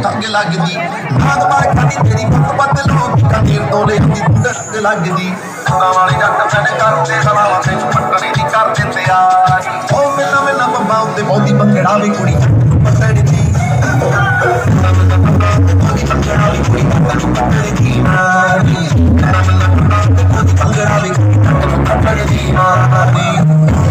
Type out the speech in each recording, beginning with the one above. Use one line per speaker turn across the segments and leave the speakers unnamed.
ਅੱਗ ਲੱਗਦੀ। ਭਾਗ ਭਾਗ ਖਾਦੀ ਤੇਰੀ ਬੱਤ ਬੱਤ ਲੋਕ ਕਦੀ ਤੋਲੇ ਦੀ ਅੱਗ ਲੱਗਦੀ। ਖਾਣਾ ਵਾਲੇ ਜੱਟ ਮੈਨੇ ਕਰਦੇ ਸਲਾਵਾ ਤੈਨੂੰ ਪੱਟਣੀ ਦੀ ਕਰ ਦਿੰਦੇ ਆ ਉਹ ਮਿਲਣਾ ਮਿਲਣਾ ਬੰਬਾ ਉੱਤੇ ਮੋਦੀ ਪਕੜਾ ਵੀ ਕੁੜੀ ਪਕੜੀ ਦੀ ਪਕੜਾ ਵੀ ਕੁੜੀ ਪਕੜੀ ਦੀ ਮਾਰੀ ਪਕੜਾ ਵੀ ਕੁੜੀ ਪਕੜੀ ਦੀ ਮਾਰੀ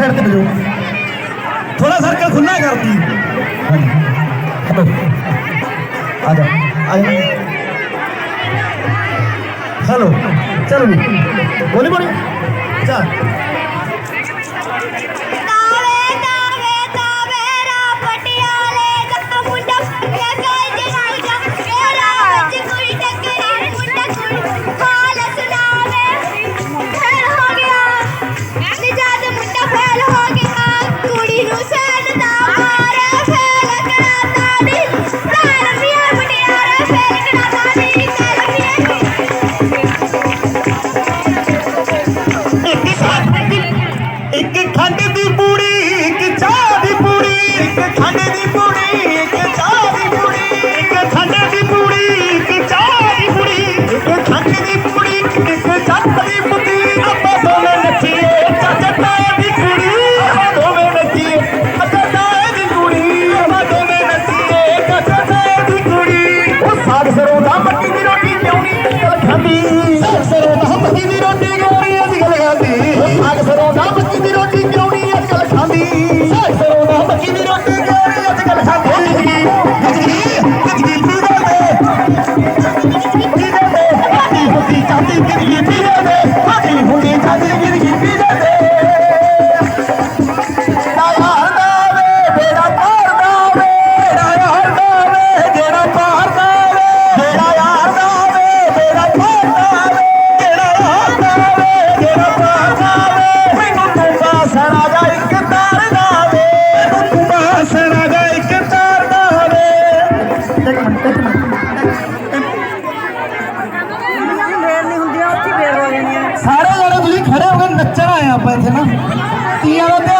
साइड से भेजो थोड़ा सर्कल खुला करती हेलो आ जाओ आ जाओ हेलो चलो बोली बोली चल ক্লিয়ার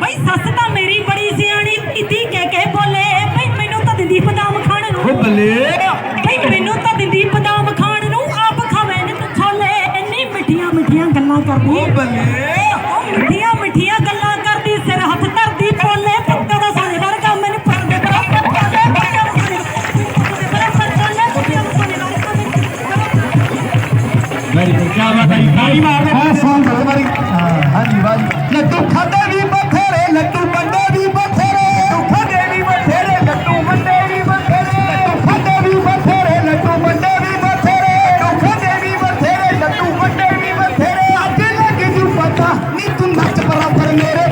ਬਈ ਸੱਸ ਤਾਂ ਮੇਰੀ ਬੜੀ ਸਿਆਣੀ ਦੀਦੀ ਕਹਿ ਕੇ ਬੋਲੇ। ਬਈ ਮੈਨੂੰ ਤਾਂ ਦਿੰਦੀ ਬਦਾਮ ਖਾਣ ਬਈ ਮੈਨੂੰ ਤਾਂ ਦਿੰਦੀ ਬਦਾਮ ਖਾਣ ਨੂੰ ਆਪ ਖਾਵੇਂ ਇੰਨੀ ਮਿੱਠੀਆਂ ਮਿੱਠੀਆਂ ਗੱਲਾਂ ਕਰਦੀ।
ਉਹ ਵੈਰੀ ਗੁੱਡ ਕੀ ਬਾਤ ਹੈ ਤਾਲੀ ਮਾਰ ਦੇ।
ਬਹੁਤ ਸੋਹਣ ਕਰੋ ਵੈਰੀ। ਹਾਂਜੀ ਵਾਹ ਲੱਡੂ ਖਾਂਦੇ ਵੀ ਬਥੇਰੇ ਲੱਡੂ ਬੰਦੇ ਵੀ ਬਥੇਰੇ। ਲੱਡੂ ਖਾਂਦੇ ਵੀ ਬਥੇਰੇ ਲੱਡੂ ਬੰਦੇ ਵੀ ਬਥੇਰੇ। ਲੱਡੂ ਖਾਂਦੇ ਵੀ ਬਥੇਰੇ ਲੱਡੂ ਬੰਦੇ ਵੀ ਬਥੇਰੇ। ਲੱਡੂ ਖਾਂਦੇ ਵੀ ਬਥੇਰੇ ਲੱਡੂ ਬੰਦੇ ਵੀ ਬਥੇਰੇ। ਅੱਜ ਲੱਗ ਜੂ ਪਤਾ। ਨੀ ਤੂੰ ਨੱਚ ਬਰਾਬਰ ਮੇਰੇ